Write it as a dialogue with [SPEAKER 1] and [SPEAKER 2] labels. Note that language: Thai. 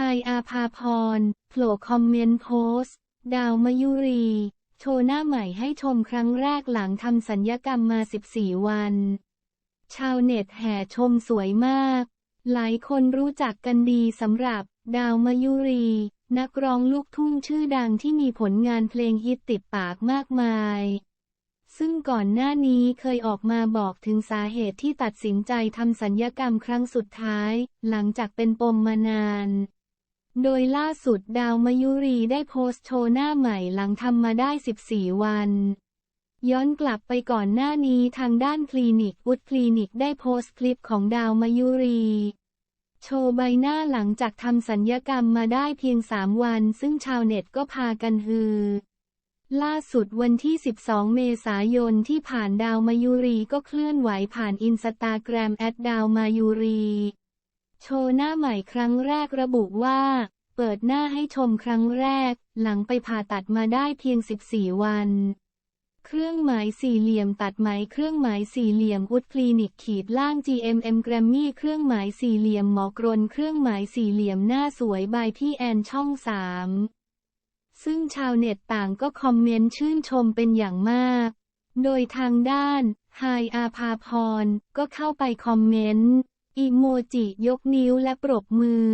[SPEAKER 1] ไฮอาภาพร โผล่คอมเมนต์โพสต์ ดาวมยุรี โชว์หน้าใหม่ให้ชมครั้งแรกหลังทำสัญญกรรมมา 14 วัน ชาวเน็ตแห่ชมสวยมาก หลายคนรู้จักกันดีสำหรับ ดาวมยุรี นักร้องลูกทุ่งชื่อดังที่มีผลงานเพลงฮิตติดปากมากมาย ซึ่งก่อนหน้านี้เคยออกมาบอกถึงสาเหตุที่ตัดสินใจทำสัญญกรรมครั้งสุดท้าย หลังจากเป็นปมมานาน โดยล่าสุดดาวมยุรีได้โพสต์โชว์หน้าใหม่หลังทำมาได้ 14 วัน ย้อนกลับไปก่อนหน้านี้ทางด้านคลินิกวุฒคลินิกได้โพสต์คลิปของดาวมยุรี โชว์ใบหน้าหลังจากทำสัญญกรรมมาได้เพียง 3 วัน ซึ่งชาวเน็ตก็พากันฮือ ล่าสุดวันที่ 12 เมษายนที่ผ่านดาวมายุรีก็เคลื่อนไหวผ่านอินสตาแกรมแอดดาวมายุรี โชว์หน้าใหม่ครั้งแรกระบุว่า เปิดหน้าให้ชมครั้งแรก หลังไปผ่าตัดมาได้เพียง 14 วัน เครื่องหมายสี่เหลี่ยมตัดไหมเครื่องหมายสี่เหลี่ยมอุดคลินิกขีดล่าง GMM แกรมมี่เครื่องหมายสี่เหลี่ยมหมอกรนเครื่องหมายสี่เหลี่ยมหน้าสวยบายพี่แอนช่องสามซึ่งชาวเน็ตต่างก็คอมเมนต์ชื่นชมเป็นอย่างมาก โดยทางด้านไฮอาภาพรก็เข้าไปคอมเมนต์ อีโมจิยกนิ้วและปรบมือ